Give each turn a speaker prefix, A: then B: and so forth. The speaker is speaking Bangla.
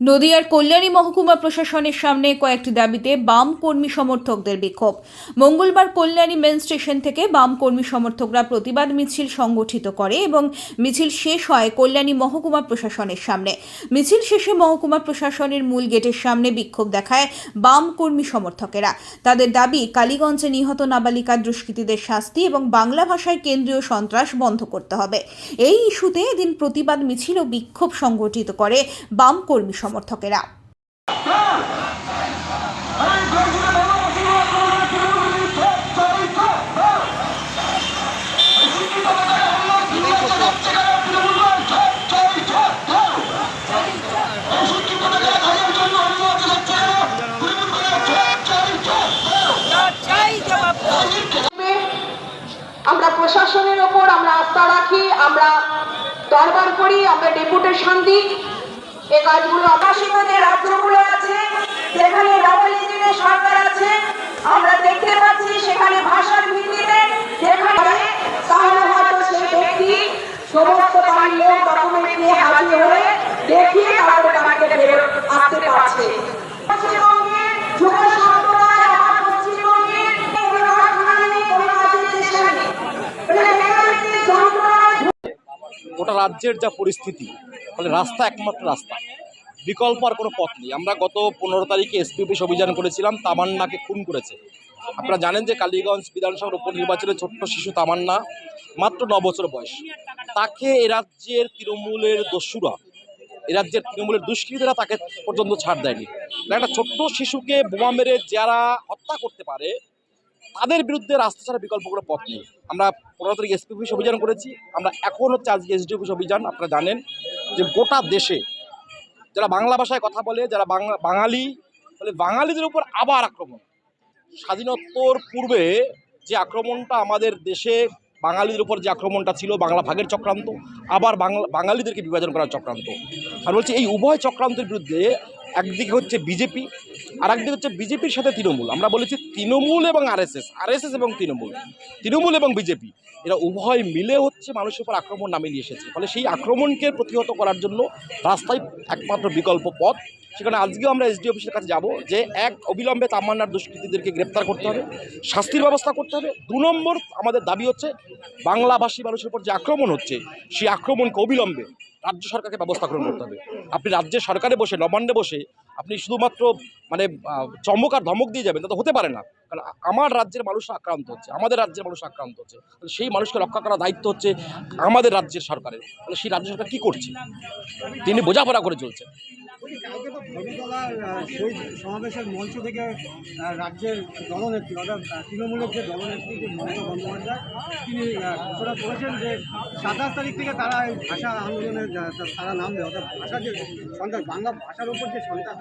A: নদিয়ার কল্যাণী মহকুমা প্রশাসনের সামনে কয়েকটি দাবিতে বাম কর্মী সমর্থকদের বিক্ষোভ। মঙ্গলবার কল্যাণী মেন স্টেশন থেকে বাম কর্মী সমর্থকরা প্রতিবাদ মিছিল সংগঠিত করে এবং মিছিল শেষ হয় কল্যাণী মহকুমা প্রশাসনের সামনে। মিছিল শেষে মহকুমা প্রশাসনের মূল গেটের সামনে বিক্ষোভ দেখায় বাম কর্মী সমর্থকেরা। তাদের দাবি, কালীগঞ্জে নিহত নাবালিকা দুষ্কৃতীদের শাস্তি এবং বাংলা ভাষায় কেন্দ্রীয় সন্ত্রাস বন্ধ করতে হবে। এই ইস্যুতে এদিন প্রতিবাদ মিছিল ও বিক্ষোভ সংগঠিত করে বাম কর্মী সমর্থকেরা।
B: আমরা প্রশাসনের ওপর আমরা আস্থা রাখি আমরা দরবার করি আমরা ডেপুটেশন দিই এ কাজগুলো আকাশিত যে রাজ্যগুলো আছে, যেখানে ডাবল ইঞ্জিনের সরকার আছে। আমরা দেখতে পাচ্ছি সেখানে ভাষার ভিত্তিতে যেখানে তাহলে হয়তো সেই ব্যক্তি সমস্ত বাড়ির লোক ডকুমেন্ট নিয়ে হাজির হয়ে দেখিয়ে তারপরে আমাকে ফেরত আসতে পারছে। মানে
C: গোটা রাজ্যের যা পরিস্থিতি ফলে রাস্তা একমাত্র রাস্তা। বিকল্প আর কোনো পথ নেই। আমরা গত পনেরো তারিখে এসপি অফিস অভিযান করেছিলাম, তামান্নাকে খুন করেছে। আপনারা জানেন যে কালীগঞ্জ বিধানসভার উপনির্বাচনে ছোট্ট শিশু তামান্না, মাত্র ন বছর বয়স। তাকে এ রাজ্যের তৃণমূলের দস্যুরা, এ রাজ্যের তৃণমূলের দুষ্কৃতীরা তাকে পর্যন্ত ছাড় দেয়নি। একটা ছোট্ট শিশুকে বোমা মেরে যারা হত্যা করতে পারে, তাদের বিরুদ্ধে রাস্তা ছাড়া বিকল্প কোনো পথ নেই। আমরা পনেরো তারিখ এসপি অফিস অভিযান করেছি। আমরা এখন হচ্ছে আজকে এসডি অফিস অভিযান, আপনারা জানেন। যে গোটা দেশে যারা বাংলা ভাষায় কথা বলে, যারা বাঙালি বলে বাঙালিদের উপর আবার আক্রমণ। স্বাধীনোত্তর পূর্বে যে আক্রমণটা আমাদের দেশে বাঙালিদের উপর যে আক্রমণটা ছিল, বাংলা ভাগের চক্রান্ত, আবার বাংলা, বাঙালিদেরকে বিভাজন করার চক্রান্ত। আর বলছি এই উভয় চক্রান্তের বিরুদ্ধে একদিকে হচ্ছে বিজেপি আর একদিকে হচ্ছে বিজেপির সাথে তৃণমূল। আমরা বলেছি তৃণমূল এবং আরএসএস আরএসএস এবং তৃণমূল। তৃণমূল এবং বিজেপি, এরা উভয় মিলে হচ্ছে মানুষের উপর আক্রমণ নামিয়ে নিয়ে এসেছে। ফলে সেই আক্রমণকে প্রতিহত করার জন্য রাস্তায় একমাত্র বিকল্প পথ সেখানে আজকেও আমরা এসডি অফিসের কাছে যাব যে এক অবিলম্বে তামান্নার দুষ্কৃতীদেরকে গ্রেপ্তার করতে হবে, শাস্তির ব্যবস্থা করতে হবে। দু নম্বর আমাদের দাবি হচ্ছে, বাংলাভাষী মানুষের উপর যে আক্রমণ হচ্ছে, সেই আক্রমণকে অবিলম্বে রাজ্য সরকারকে ব্যবস্থা গ্রহণ করতে হবে। আপনি রাজ্যের সরকারে বসে নবান্নে বসে, আপনি শুধুমাত্র মানে চমক আর ধমক দিয়ে যাবেন, তা তো হতে পারে না। কারণ আমার রাজ্যের মানুষ আক্রান্ত হচ্ছে, আমাদের রাজ্যের মানুষ আক্রান্ত হচ্ছে। তাহলে সেই মানুষকে রক্ষা করার দায়িত্ব হচ্ছে আমাদের রাজ্যের সরকারের। তাহলে সেই রাজ্য সরকার কী করছে? তিনি বোঝাপড়া করে চলছে।
D: সমাবেশের মঞ্চ থেকে রাজ্যের দলনেত্রী, অর্থাৎ তৃণমূলের যে দলনেত্রী, যে মমতা বন্দ্যোপাধ্যায়, তিনি ঘোষণা করেছেন যে সাতাশ তারিখ থেকে তারা ভাষা আন্দোলনে তারা নামবে, অর্থাৎ ভাষা যে সন্ত্রাস বাংলা ভাষার উপর যে সন্ত্রাস